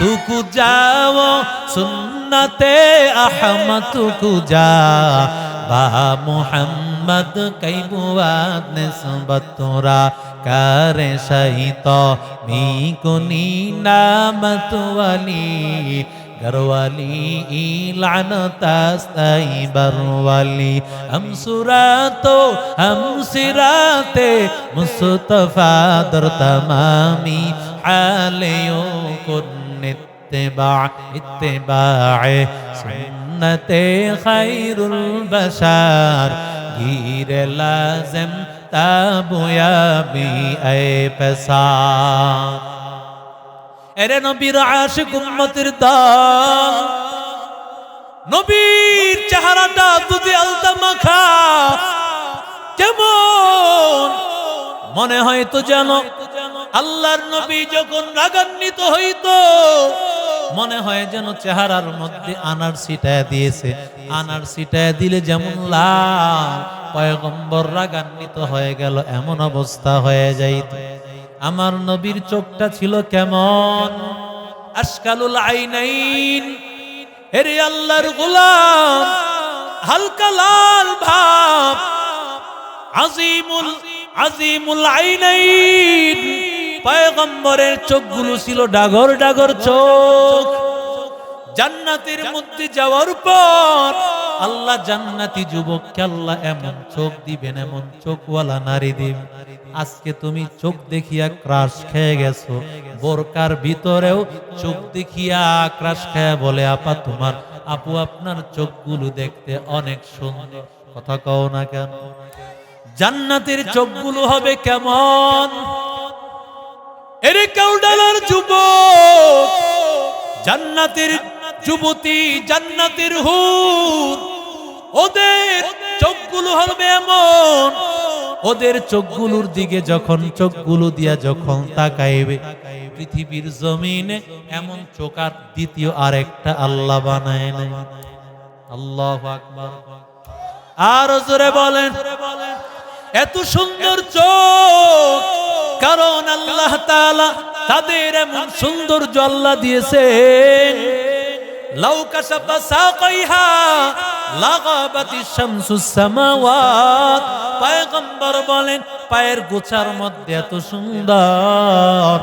तुकु जाओ सुन्नते अहमद तुकु जा बा मोहम्मद कई बुआद निस्बत तोरा करे सहित मी कुनी नामत वाली। घरवाली लानतास्ताई बरवाली। हम सुरातो, हम सिराते, मुस्तफ़ा दर तमामी, आलियों اتباع اتباع سنة خير البشر غير لازم تاب يا بي اي فساد এরে নবীর আশিক উম্মতের দাম নবীর চেহারাটা দুধে আলতা মাখা কেমন মনে হয় তো জানো আল্লাহর নবী যখন রাগান্বিত হইতো মনে হয় যেন চেহারার মধ্যে আনার সিটায় দিয়েছে। আনার সিটায় দিলে যেমন লাল, পয়গম্বর রাগান্বিত হয়ে গেল, এমন অবস্থা হয়ে যাইত। আমার নবীর চোখটা ছিল কেমন? আশকালুল আইনাইন, হেরে আল্লাহর গোলাম, হালকা লাল ভাব। আজিমুল আজিমুল আইনাইন। পয়গম্বরের চোখগুলো ছিল ডাগর ডাগর চোখ। জান্নাতের মধ্যে যাওয়ার পর আল্লাহ জান্নাতি যুবককে আল্লাহ এমন চোখ দিবেন, এমন চোখওয়ালা নারী আজকে তুমি চোখ দেখিয়া ক্রাশ খেয়ে গেছো, বোরকার ভিতরেও চোখ দেখিয়া ক্রাশ খেয়ে বলে, আপা, তোমার আপু আপনার চোখগুলো দেখতে অনেক সুন্দর। কথা কও না কেন? জান্নাতের চোখগুলো হবে কেমন? এরে কাউডালার যুবক, জান্নাতের যুবতী, জান্নাতের হুর। ওদের চোখগুলো হবে এমন। ওদের চোখগুলোর দিকে যখন চোখগুলো দিয়া যখন তাকাইবে, পৃথিবীর জমিনে এমন চোখ আর দ্বিতীয় আরেকটা আল্লাহ বানায় নাই। আল্লাহ আকবার। আর জোরে বলেন, এত সুন্দর চোখ। কারণ আল্লাহ তাআলা তাদের এমন সুন্দর সামাওয়াত। পয়গম্বর বলেন, পায়ের গোছার মধ্যে এত সুন্দর।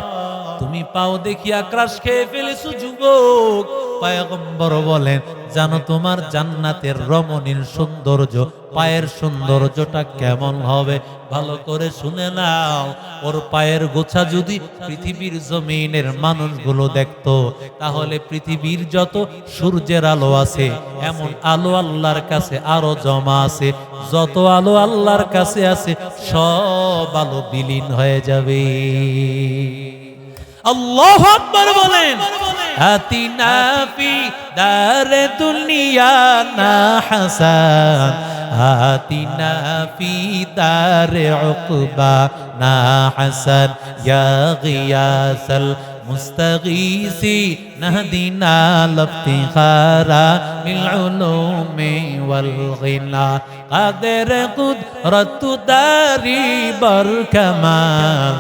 তুমি পাও দেখিয়া ক্রাশ খেয়ে ফেলেছো যুবক। পয়গম্বর বলেন, জানো তোমার জান্নাতের রমণীর সৌন্দর্য, পায়ের সৌন্দর্যটা কেমন হবে? ভালো করে শুনে নাও। ওর পায়ের গোছা যদি পৃথিবীর জমিনের মানুষগুলো দেখতো, তাহলে পৃথিবীর যত সূর্যের আলো আছে, এমন আলো আল্লাহর কাছে আরও জমা আছে। যত আলো আল্লাহর কাছে আছে, সব আলো বিলীন হয়ে যাবে। আল্লাহ বলেন। آتنا في دار الدنيا نا حسن آتنا في دار عقبى نا حسن يا غياث المستغيثي نهدنا لافتخار بالعلوم والغنى قادر قدرة داري بركما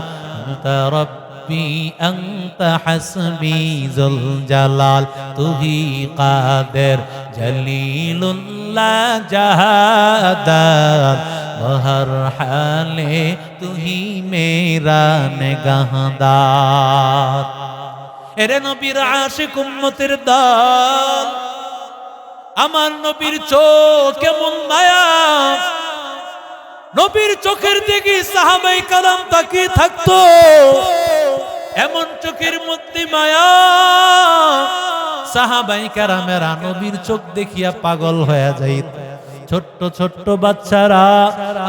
أنت رب রব্বি অন্ত হসবি জুল জলাল তুহি কাদের জলিলুল্লাহ জাহাদ হর হালে তুহি মেরা নেগাহদার। এরে নবীর আশিক উম্মতের দল, আমার নবীর চোখ কেমন নায়াব নবীর চোখের দিকে সাহাবাই কালাম তাকিয়ে থাকতো। এমন চোখের মধ্যে মায়া। সাহাবাই কারামেরা নবীর চোখ দেখিয়া পাগল হয়ে যাইত ছোট্ট ছোট্ট বাচ্চারা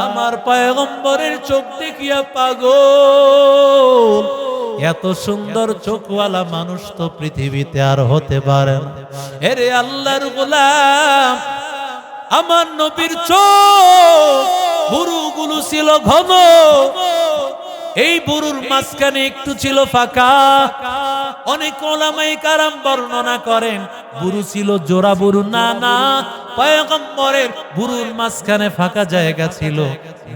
আমার পায়গম্বরের চোখ দেখিয়া পাগল। এত সুন্দর চোখওয়ালা মানুষ তো পৃথিবীতে আর হতে পারে এরে আল্লাহর গোলাম, আমার নবীর চোখ বুরুগুলো ছিল ঘন। এই বুরুর মাঝখানে একটু ছিল ফাঁকা। অনেক ওলামাই কারাম বর্ণনা করেন বুরু ছিল জোড়া বুরু না না। পয়গম্বরের বুরুর মাঝখানে ফাঁকা জায়গা ছিল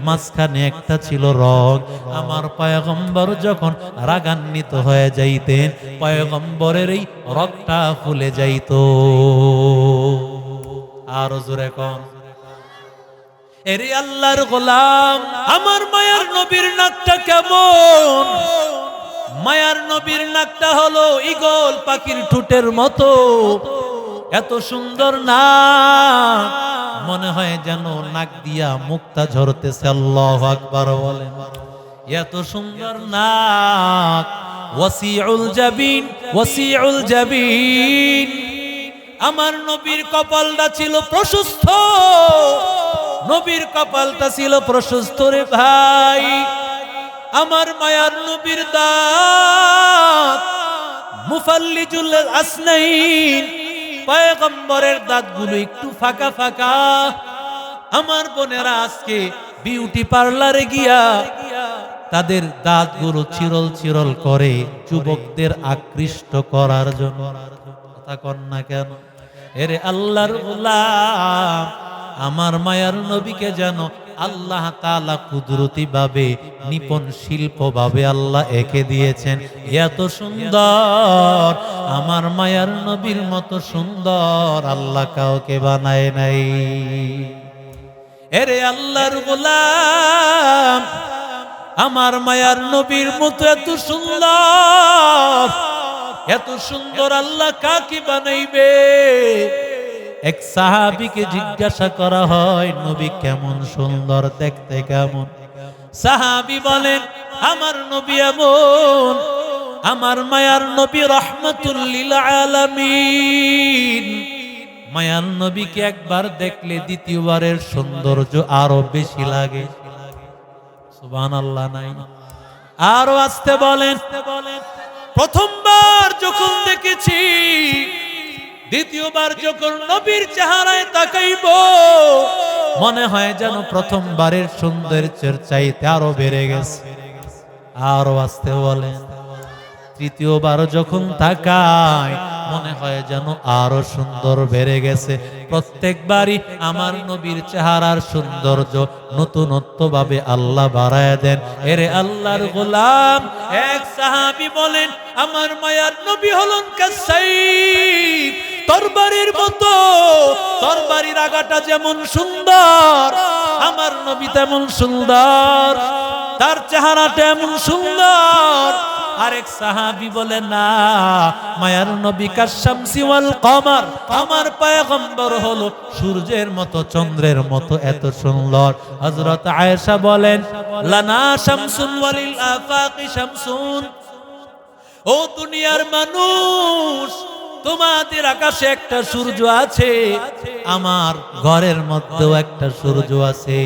মাঝখানে একটা ছিল রগ। আমার পয়গম্বর যখন রাগান্বিত হয়ে যাইতেন পয়গম্বরের এই রগটা ফুলে যাইত। আরও জোরে কম এরে আল্লাহর গোলাম, আমার মায়ার নবীর নাকটা কেমন? মায়ার নবীর নাকটা হলো ইগল পাখির ঠুটের মতো। এত সুন্দর না মনে হয় যেন নাক দিয়া মুক্তা ঝরতেছে, আল্লাহ আকবার বলেন এত সুন্দর নাক, ওয়াসিউল জাবিন ওয়াসিউল জাবিন। আমার নবীর কপালটা ছিল প্রশস্ত। নবীর কপালটা ছিল প্রশস্ত রে ভাই। আমার মায়ার নবীর দাঁত মুফাল্লিজুল আসনাইন, পয়গম্বরের দাঁতগুলো একটু ফাঁকা ফাঁকা। আমার বোনেরা আজকে বিউটি পার্লারে গিয়া তাদের দাঁতগুলো চিরল চিরল করে যুবকদের আকৃষ্ট করার জন্য। কথা কন না কেন? এরে আল্লাহর গোলাম আমার মায়ার নবীকে যেন আল্লাহ তালা কুদরতি ভাবে নিপন শিল্প ভাবে আল্লাহ একে দিয়েছেন। এত সুন্দর, আমার মায়ার নবীর মতো সুন্দর, আল্লাহ কাউকে বানায় নাই। এরে আল্লাহর গোলাম, আমার মায়ার নবীর মতো এত সুন্দর এত সুন্দর আল্লাহ কাকে বানাইবে? এক সাহাবিকে জিজ্ঞাসা করা হয়, নবী কেমন সুন্দর, দেখতে কেমন? সাহাবি বলেন, আমার নবী এমন, আমার মায়ার নবী রহমতুল্লিল আলামিন। মায়ার নবীকে একবার দেখলে দ্বিতীয়বারের সৌন্দর্য আরও বেশি লাগে। সুবান আল্লাহ নাই? আরও আসতে বলেন, প্রথমবার যখন দেখেছি দ্বিতীয়বার যখন নবীর চেহারায় তাকাইব, মনে হয় যেন প্রথমবারের সৌন্দর্যের চাইতে আরও বেড়ে গেছে। আরও আসতে বলেন। তৃতীয়বার যখন তাকায় মনে হয় যেন আরও সুন্দর বেড়ে গেছে। প্রত্যেকবারই আমার নবীর চেহারার সৌন্দর্য নতুনত্ব ভাবে আল্লাহ বাড়ায় দেন। এরে আল্লাহর গোলাম, এক সাহাবি বলেন, আমার মায়ার নবী হলন কাসাই তরবারির মতো, তরবারির আগাটা যেমন সুন্দর, আমার নবী তেমন সুন্দর, তার চেহারাটা এমন সুন্দর। আরেক সাহাবি বলে, না, মায়ার নবী কাশামসি ওয়াল কমার, আমার পয়গম্বর হলো সূর্যের মতো, চন্দ্রের মতো এত সুন্দর। হযরত আয়েশা বলেন, লানা শামসুন ওয়ালিল আফাকি শামসুন। ও দুনিয়ার মানুষ তোমাদের আকাশে একটা সূর্য আছে, আমার ঘরের মধ্যেও একটা সূর্য আছে।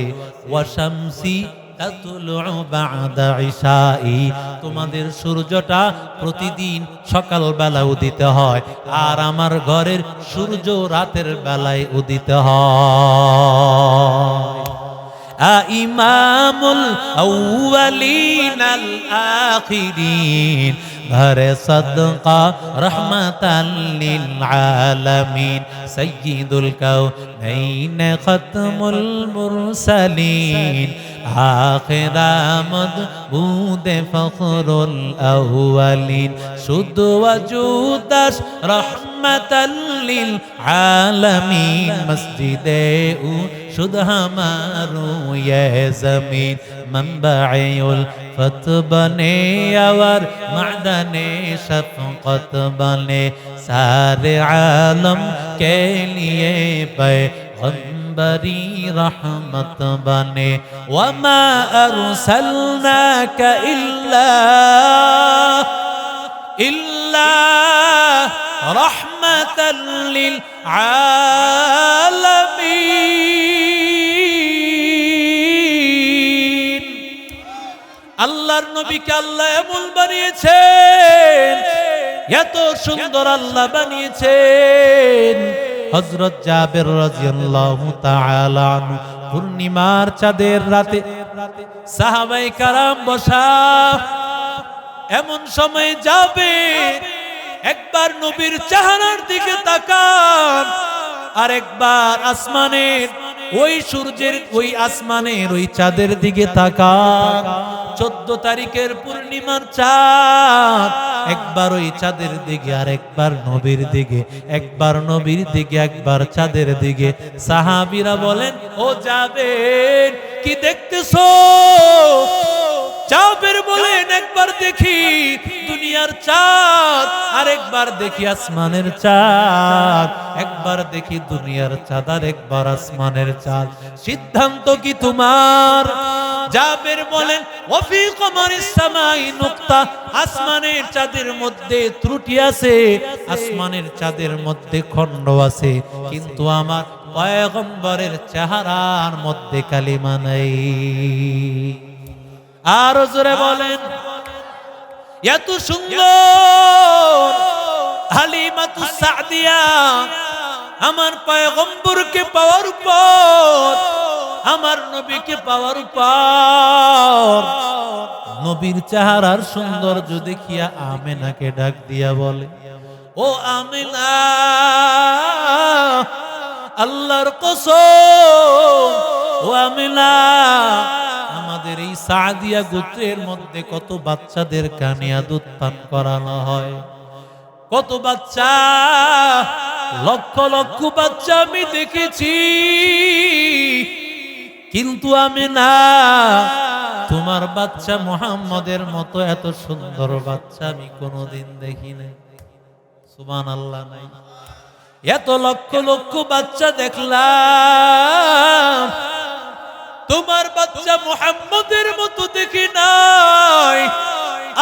ওয়াশামসি তোমাদের সূর্যটা প্রতিদিন সকাল বেলা উদিত হয়, আর আমার ঘরের সূর্য রাতের বেলায় উদিত হয়। ইমামুল আল আখিরিন ঘরে সদকা রহমতাল্লিল আলামিন সৈয়দুল কাউ নইন খতমুল মুরসালিন। আখির আমদ বুদে ফখরুল আউয়ালিন। শুদ্ধ ওয়াজুদাস রহমতাল্লিল আলামিন, মসজিদে উ شد ہمارو یہ زمین منبع الفت بنے اور معدن شفقت بنے سارے عالم کے لیے پیغمبری رحمت بنے وما أرسلناك إلا إلا رحمة للعالمين আল্লাহর নবীকে আল্লাহ এমন বানিয়েছেন, এত সুন্দর আল্লাহ বানিয়েছেন। হজরত জাবের পূর্ণিমার চাঁদের রাতে সাহাবাই কারাম বসা, এমন সময় যাবে একবার নবীর চেহারার দিকে তাকান, আরেকবার আসমানের ওই সূর্যের ওই আসমানের ওই চাঁদের দিকে তাকা চোদ্দ তারিখের পূর্ণিমার চাঁদ, একবার ওই চাঁদের দিকে আর একবার নবীর দিকে, একবার নবীর দিকে, একবার চাঁদের দিকে। সাহাবিরা বলেন, ও যাবেন কি দেখতেছো? চাপের বলেন, একবার দেখি দুনিয়ার চাঁদ, আরেকবার দেখি আসমানের চাঁদ। একবার দেখি দুনিয়ার চাঁদ আর একবার আসমানের চাঁদ। সিদ্ধান্ত কি তোমার? জাবের বলেন ওফি কমারিস সামাই নুক্তা। আসমানের চাঁদের মধ্যে ত্রুটি আছে, আসমানের চাঁদের মধ্যে খণ্ড আছে। কিন্তু আমার পয়গম্বরের চেহারার মধ্যে কালিমা নাই। আরও জোরে বলেন। এত সুন্দর হালিমাতু সাদিয়া আমার পয়গম্বরকে পাওয়ার পর, আমার নবীকে পাওয়ার পর, নবীর চেহারার সৌন্দর্য দেখিয়া আমেনাকে ডাক দিয়া বলে, ও আমেনা, আল্লাহর কসম আমাদের এই সাদিয়া গোত্রের মধ্যে কত বাচ্চাদের কানিয়া দুধ পান করানো হয়? কত বাচ্চা, লক্ষ লক্ষ বাচ্চা আমি দেখেছি। কিন্তু আমি না তোমার বাচ্চা মোহাম্মদের মতো এত সুন্দর বাচ্চা আমি কোনোদিন দেখি নাই। সুবান আল্লাহ নাই। এত লক্ষ লক্ষ বাচ্চা দেখলাম। তোমার বাচ্চা মোহাম্মদের মতো দেখি নাই।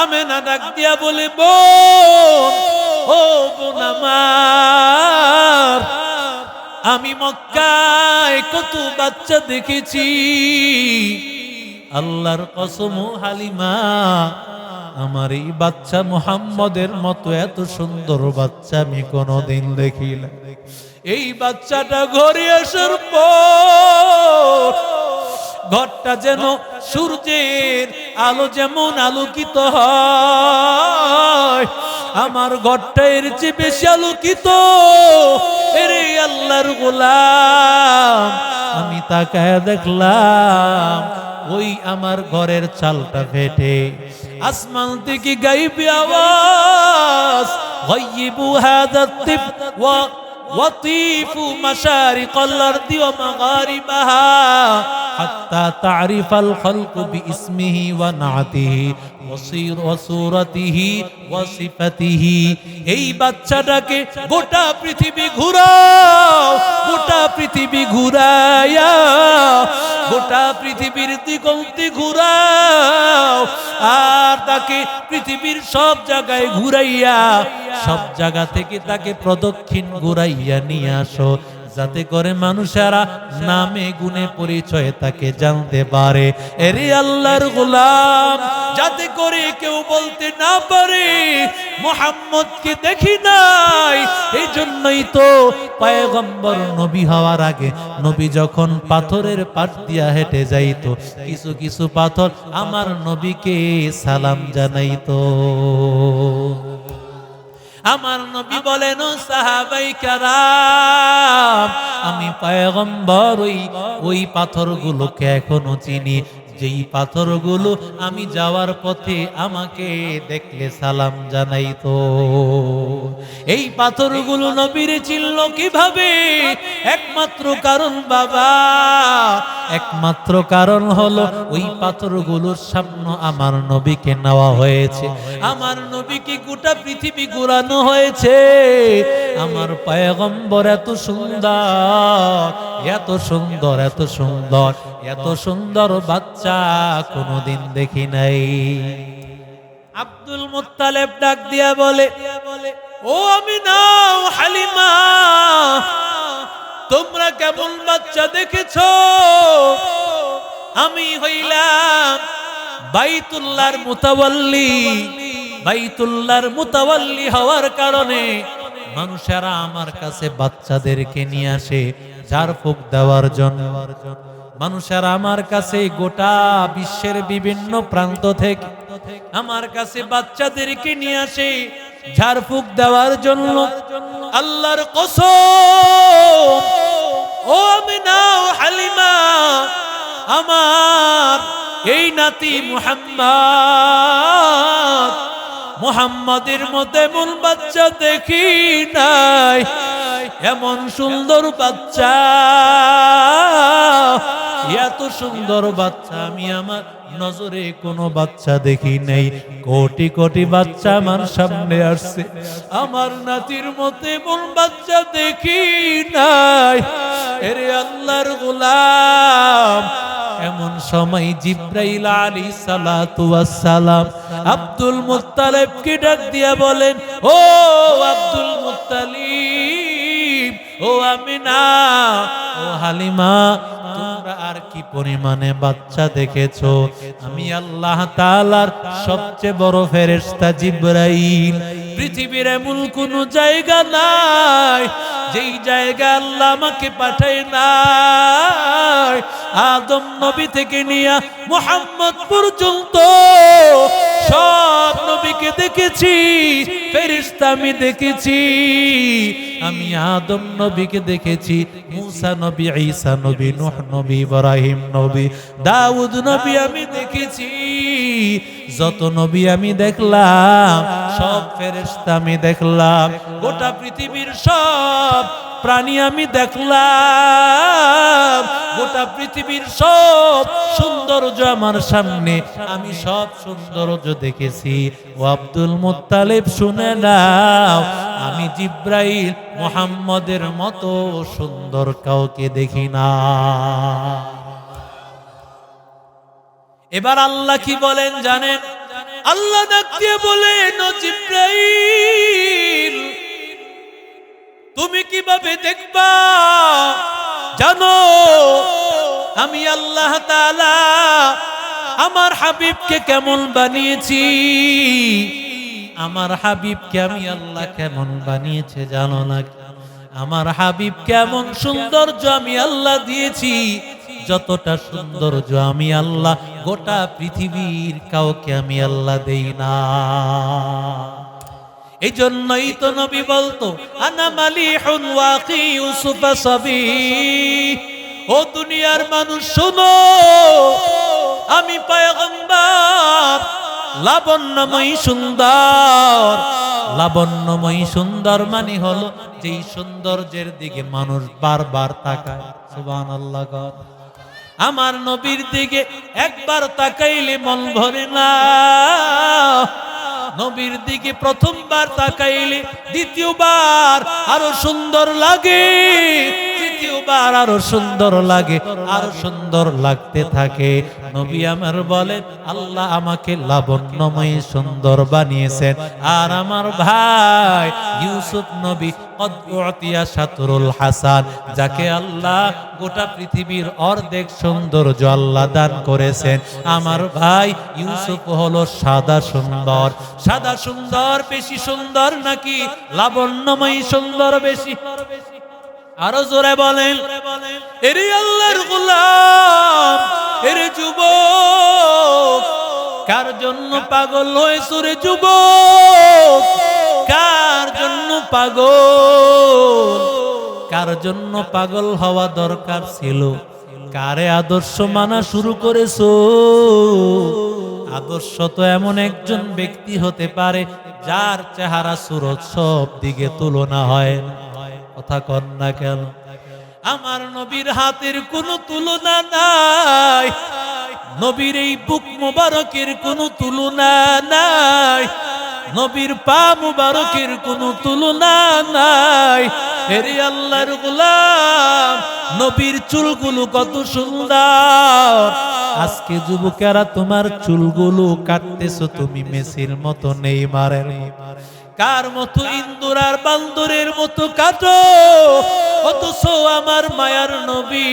আমি না ডাক দিয়া বলে, বোন, ও বোন আমার, আমি মক্কায় কত বাচ্চা দেখেছি। আল্লাহর কসম হালিমা, আমার এই বাচ্চা মোহাম্মদের মতো এত সুন্দর বাচ্চা আমি কোনোদিন দেখি না এই বাচ্চাটা ঘরে আসার পর ঘরটা যেন সূর্যের আলো যেমন আলোকিত হয়, আমার ঘরটা এর চেয়ে বেশি আলোকিত। এরে আল্লাহর গোলাম, আমি তাকায় দেখলাম ওই আমার ঘরের চালটা ফেটে। আসমান থেকে গাইবি আওয়াজ গাইবু হাদা তিব ওয়া وطيفوا مشارق الأرض ومغاربها حتى تعرف الخلق باسمه ونعته এই বাচ্চাটাকে গোটা পৃথিবী ঘুরাও, গোটা পৃথিবী ঘুরায়া গোটা পৃথিবীর দিগন্তে ঘুরাও, আর তাকে পৃথিবীর সব জায়গায় ঘুরাইয়া, সব জায়গা থেকে তাকে প্রদক্ষিণ ঘুরাইয়া নিয়ে আসো। যাতে করে মানুষেরা নামে গুণে পরিচয় তাকে জানতে পারে। এরে আল্লাহর গোলাম, যাতে করে কেউ বলতে না পারে, মোহাম্মদকে দেখি নাই এই জন্যই তো পয়গম্বর নবী হওয়ার আগে নবী যখন পাথরের পাশ দিয়া হেঁটে যাইতো, কিছু কিছু পাথর আমার নবীকে সালাম জানাইতো। আমার নবী বলেন সাহাবাই কারাম আমি পয়গম্বর ওই ওই পাথরগুলোকে এখনও চিনি। যেই পাথরগুলো আমি যাওয়ার পথে আমাকে দেখলে সালাম জানাইতো। এই পাথরগুলো নবীর চিনল কীভাবে? একমাত্র কারণ বাবা, একমাত্র কারণ হলো ওই পাথরগুলোর সামনে আমার নবীকে নেওয়া হয়েছে। আমার নবীকে গোটা পৃথিবী ঘুরানো হয়েছে। আমার পয়গম্বর এত সুন্দর এত সুন্দর এত সুন্দর এত সুন্দর বাচ্চা কোনোদিন দেখি নাই। আব্দুল মুত্তালেব ডাক দিয়া বলে, ও আমি নাও হালিমা, তোমরা কেমন বাচ্চা দেখেছ? আমি হইলাম বাইতুল্লার মুতাবল্লি বাইতুল্লার মুতাবল্লি হওয়ার কারণে মানুষেরা আমার কাছে বাচ্চাদেরকে নিয়ে আসে। যার ফুক দেওয়ার জন্য। মানুষের আমার কাছে গোটা বিশ্বের বিভিন্ন প্রান্ত থেকে আমার কাছে বাচ্চাদেরকে নিয়ে আসে ঝাড়ফুঁক দেওয়ার জন্য। আল্লাহর কসম। ও হালিমা, আমার এই নাতি মুহাম্মদ। মুহাম্মাদের মধ্যে মূল বাচ্চা দেখি নাই। এমন সুন্দর বাচ্চা। এত সুন্দর বাচ্চা, আমি আমার নজরে কোনো বাচ্চা দেখি নেই। কোটি কোটি বাচ্চা আমার সামনে আসছে। আমার নাতির মতে মন বাচ্চা দেখি নাই। এরে আল্লাহর গোলাম, এমন সময় জিব্রাইল আলী সালাম আব্দুল মুত্তালিবকে ডাক দিয়া বলেন, ও আব্দুল মুত্তালিব ও আমিনা, ও হালিমা, তোমরা আর কি পরিমাণে বাচ্চা দেখেছ? আমি আল্লাহ তাআলার সবচেয়ে বড় ফেরেশতা জিব্রাইল। পৃথিবীর এমন কোন জায়গা নাই, যেই জায়গা আল্লাহ আমাকে পাঠায় নাই। আদম নবী থেকে নিয়ে মোহাম্মদ পর্যন্ত সব নবীকে দেখেছি ফেরিস্তা আমি দেখেছি। আমি আদম নবীকে দেখেছি, মুসা নবী, ঈসা নবী, নূহ নবী, ইব্রাহিম নবী, দাউদ নবী আমি দেখেছি। যত নবী আমি দেখলাম সব ফেরেশতা আমি দেখলাম। গোটা পৃথিবীর সব প্রাণী আমি দেখলাম। গোটা পৃথিবীর সব সৌন্দর্য আমার সামনে। আমি সব সৌন্দর্য দেখেছি। ও আব্দুল মুত্তালিব শুনে নাও। আমি জিব্রাইল মোহাম্মদের মতো সুন্দর কাউকে দেখি না। এবার আল্লাহ কি বলেন জানেন? আল্লাহ ডাক দিয়ে বলেন ও তুমি কীভাবে দেখবা? জানো, আমি আল্লাহ তাআলা আমার হাবিবকে কেমন বানিয়েছি? আমার হাবিবকে আমি আল্লাহ কেমন বানিয়েছে জানো না? আমার হাবিব কেমন সৌন্দর্য আমি আল্লাহ দিয়েছি, যতটা সৌন্দর্য আমি আল্লাহ গোটা পৃথিবীর কাউকে আমি আল্লাহ দেই না। এই জন্যই তো নবী বলতো, আনা ওয়াকি ইউসুফ ও দুনিয়ার মানুষ, শুনো, আমি পয়গম্বর, লাবণ্যময়ী সুন্দর। লাবণ্যময়ী সুন্দর মানে হলো, যেই সৌন্দর্যের দিকে মানুষ বারবার তাকায়। সুবহানাল্লাহ আমার নবীর দিকে একবার তাকাইলে মন ভরে না। নবীর দিকে প্রথমবার তাকাইলে দ্বিতীয়বার আরও সুন্দর লাগে। তৃতীয়বার আরও সুন্দর লাগে, আরও সুন্দর লাগতে থাকে। নবী আমার বলেন, আল্লাহ আমাকে লাবণ্যময়ী সুন্দর বানিয়েছেন। আর আমার ভাই ইউসুফ নবী হাসান, যাকে আল্লাহ গোটা পৃথিবীর অর্ধেক সৌন্দর্য আল্লাহ দান করেছেন। আমার ভাই ইউসুফ হলো সাদা সুন্দর। সাদা সুন্দর, বেশি সুন্দর নাকি? লাবণ্যময়ী সুন্দর, বেশি আরও জোরে বলেন, এরে আল্লাহর গোলাম, এরে যুবক, কার জন্য পাগল হয়েছ রে যুবক? কার জন্য পাগল? কার জন্য পাগল হওয়া দরকার ছিল? কারে আদর্শ মানা শুরু করেছ? আদর্শ তো এমন একজন ব্যক্তি হতে পারে, যার চেহারা সুরত সব দিকে তুলনা হয় না। কথা কন না কেন? আমার নবীর হাতের কোনো তুলনা নাই। নবীর এই বুক মোবারকের কোনো তুলনা নাই। নবীর পা মুবারকের কোনো তুলনা নাই। হেরে আল্লাহর গোলাম, নবীর চুলগুলো কত সুন্দর। আজকে যুবকেরা, তোমার চুলগুলো কাটতেছো, তুমি মেসির মতো নেই মারের কার মতো ইন্দুর আর বান্দরের মতো কাটো? অথচ আমার মায়ার নবী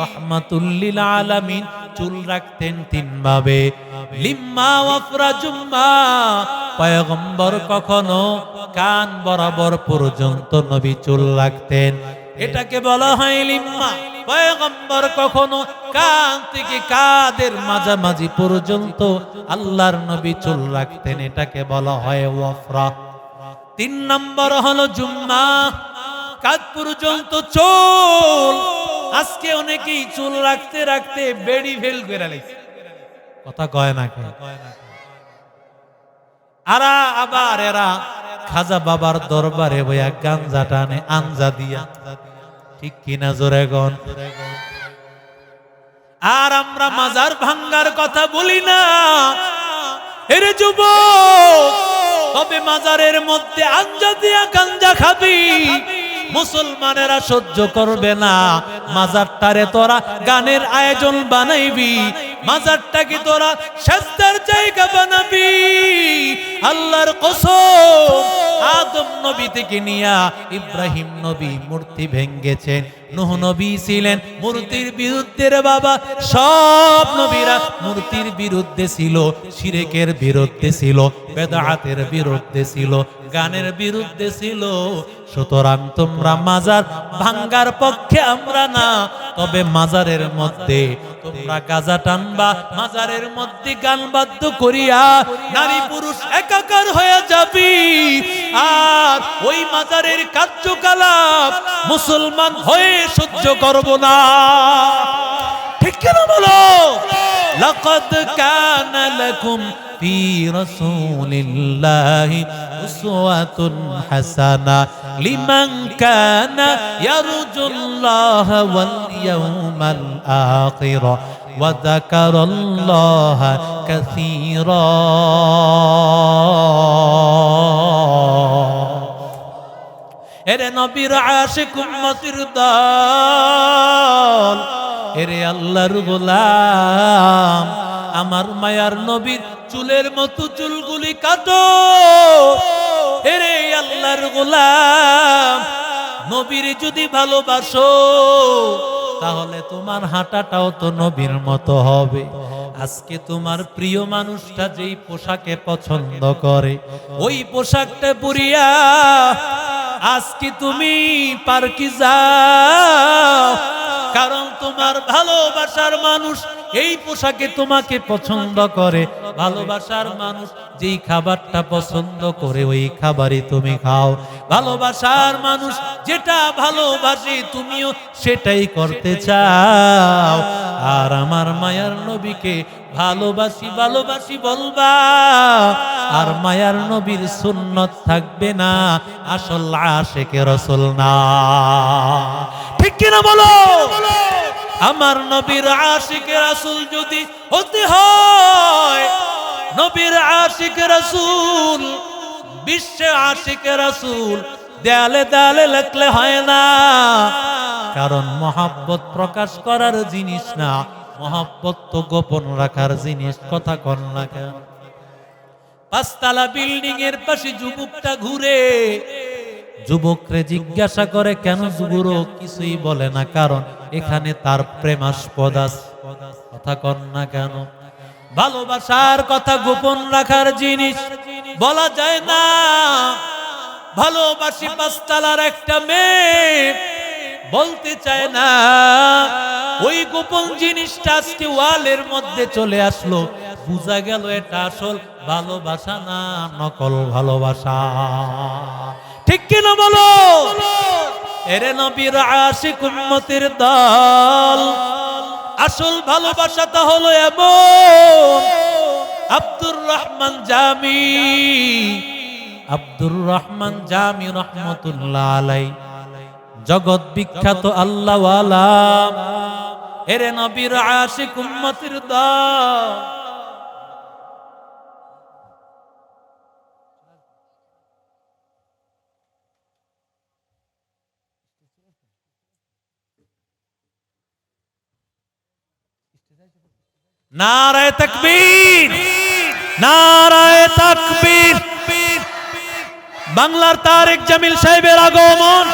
রহমাতুল্লিল আলামিন চুল রাখতেন তিন ভাবে লিম্মা ওয়াফরা জুম্মা, পয়গম্বর কখনো কান বরাবর পর্যন্ত নবী চুল রাখতেন। এটাকে বলা হয় লিম্মা। পয়গম্বর কখনো কান থেকে কাদের মাঝামাঝি পর্যন্ত আল্লাহর নবী চুল রাখতেন, এটাকে বলা হয় ওয়াফরা। তিন নম্বর হলো জুম্মা। কাজ পর্যন্ত চুল। আজকে অনেকেই চুল রাখতে রাখতে বেড়ি ফেল করে লাইছে কথা কয় না কে আরা আবার এরা খাজা বাবার দরবারে বইয়া গাঞ্জা টানে, আঞ্জা দিয়া। ঠিক কিনা জোরে গন আর আমরা মাজার ভাঙ্গার কথা বলি না। এর যুব তবে মাজারের মধ্যে আঞ্জা দিয়া গাঞ্জা খাবি। মুসলমানেরা সহ্য করবে না। মাজারটারে তোরা গানের আয়োজন বানাইবি। মাজারটাকে তোরা সাজদার জায়গা বানাবি। আল্লাহর কসম, আদম নবী থেকে নিয়া ইব্রাহিম নবী মূর্তি ভেঙ্গেছেন। নুহ নবী ছিলেন মূর্তির বিরুদ্ধে বাবা। সব নবীরা মূর্তির বিরুদ্ধে ছিল, শিরেকের বিরুদ্ধে ছিল বেদাতের বিরুদ্ধে ছিল, গানের বিরুদ্ধে ছিল। সুতরাং তোমরা মাজার ভাঙ্গার পক্ষে আমরা না তবে মাজারের মধ্যে তোমরা গাজা টানবা, মাজারের মধ্যে গান বাদ্য করিয়া নারী পুরুষ একাকার হয়ে যাবি। আর ওই মাজারের কার্যকলাপ মুসলমান হয়ে সহ্য করব না। ঠিক কেন বলো? لقد كان لكم في رسول الله أسوة حسنة لمن كان يرجو الله واليوم الآخر وذكر الله كثيرا এরে নবীর আশিক উম্মতির দল এরে আল্লাহর গোলাম, আমার মায়ার নবীর চুলের মতো চুলগুলি কাটো। এরে আল্লাহর গোলাম, নবীর যদি ভালোবাসো, তাহলে তোমার হাঁটাটাও তো নবীর মতো হবে। আজকে তোমার প্রিয় মানুষটা যেই পোশাকে পছন্দ করে, ওই পোশাকটা পরিয়া আজকে তুমি পার্কে যাও। কারণ তোমার ভালোবাসার মানুষ এই পোশাকে তোমাকে পছন্দ করে। ভালোবাসার মানুষ যেই খাবারটা পছন্দ করে, ওই খাবারই তুমি খাও। ভালোবাসার মানুষ যেটা ভালোবাসে তুমিও সেটাই করতে চাও। আর আমার মায়ার নবীকে ভালোবাসি ভালোবাসি বলবা, আর মায়ার নবীর সুন্নত থাকবে না। আসল আশেকে রসুল না। ঠিক কিনা বলো? আমার নবীর আশিকে রাসুল যদি হতে হয়, নবীর আশিকে রাসুল, বিশ্বে আশিকে রাসুল, দেয়ালে দেয়ালে লেখলে হয় না। কারণ মহাব্বত প্রকাশ করার জিনিস না, মহাব্বত তো গোপন রাখার জিনিস, কথা কন না কেন? পাঁচতলা বিল্ডিং এর পাশে যুবকটা ঘুরে যুবকরে জিজ্ঞাসা করে, কেন যুবক কিছুই বলে না? কারণ এখানে তার প্রেমাস্পদ কথা কন না কেন? ভালোবাসার কথা গোপন রাখার জিনিস বলা যায় না। ভালোবাসি পাঁচতলার একটা মেয়ে, বলতে চায় না। ওই গোপন জিনিসটা আজকে ওয়ালের মধ্যে চলে আসলো। বুঝা গেল এটা আসল ভালোবাসা না নকল ভালোবাসা। ঠিক কিনা বলো? এরে নবীর আশিক উম্মতের দল, আসল ভালোবাসাটা হলো এমন। আব্দুর রহমান জামি, আব্দুর রহমান জামি রহমতুল্লাহ আলাই। জগৎ বিখ্যাত আল্লাহওয়ালা। এরে নবীর আশিক উম্মতির দল নারায় তকবীর নারায় তকবীর। বাংলার তারেক জামিল সাহেবের আগমন।